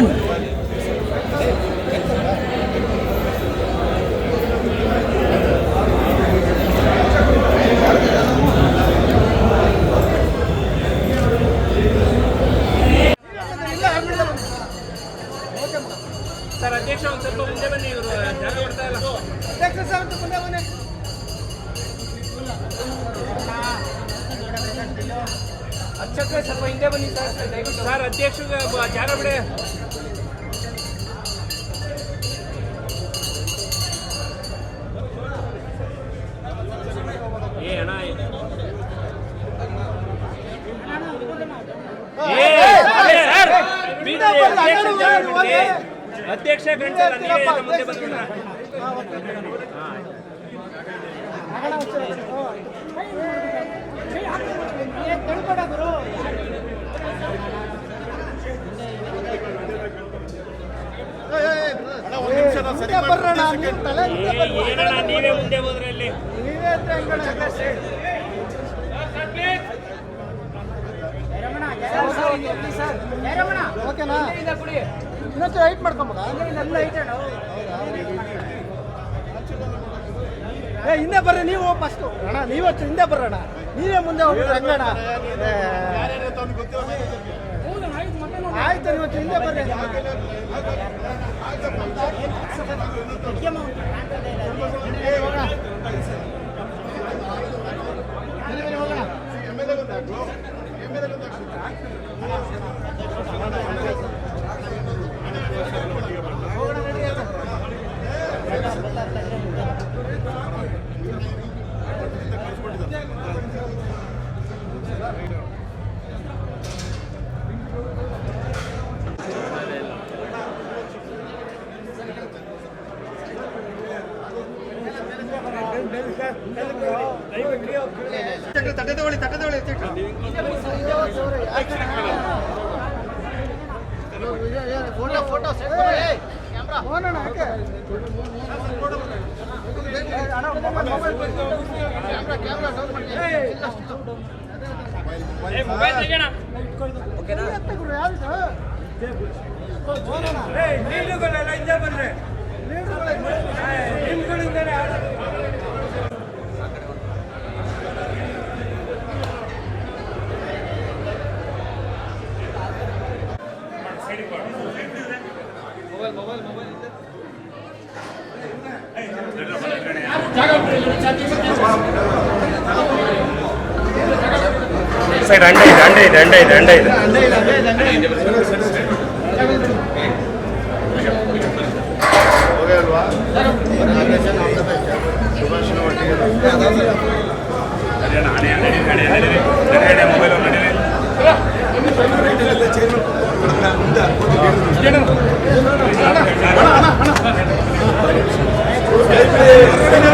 Ayan. ಅಧ್ಯಕ್ಷ ಸ್ವಲ್ಪ ಹಿಂದೆ ಬನ್ನಿ ಸರ್ ದಯವಿಟ್ಟು ಸರ್ ಅಧ್ಯಕ್ಷಗೆ ಬ- ಜಾಗ ಬಿಡಿ ಏ ಅಣ್ಣ ಏ, ಅದೇ ಸರ್, ಬಿಡಿ, ಅಧ್ಯಕ್ಷ ಜಾಗ ಬಿಡಿ. ಅಧ್ಯಕ್ಷ ಗಂಟಲ್ಲ ನೀವೇ ಎಲ್ಲ ಮುಂದೆ ಬಂದ್ಬಿಟ್ರ ಏನಣ್ಣ ನೀವೇ ಮುಂದೆ ಹೋದ್ರೆ ಅಲ್ಲಿ? ಓಕೆನಾ? ಇನ್ನೊಂದು ಹೈಟ್ ಮಾಡ್ಕೊಂಬ ಏ ಹಿಂದೆ ಬರ್ರಿ ನೀವು ಫಸ್ಟ್ ಅಣ್ಣ ನೀವತ್ತು ಹಿಂದೆ ಬರ್ರಣ ನೀವೇ ಮುಂದೆ ಹೋಗ್ಬಿಟ್ರೆ ಹಂಗಣ ಆಯ್ತು ಇವತ್ತು ಹಿಂದೆ ಬರ್ರಿ. ತಟ್ಟೆ ತಗೊಳ್ಳಿ ತಟ್ಟೆ ತಗೊಳ್ಳಿ ಫೋಟೋ ಫೋಟೋ ಫೋನ್ ಯಾಕೆ ಏ, ಮೊಬೈಲ್ ತೆಗೆಣ ನೀವುಗಳೆಲ್ಲ ಹಿಂದೆ ಸೈಡ್ ಅಂಡ ಇದೆ ಅಂಡ ಇದೆ Yeah.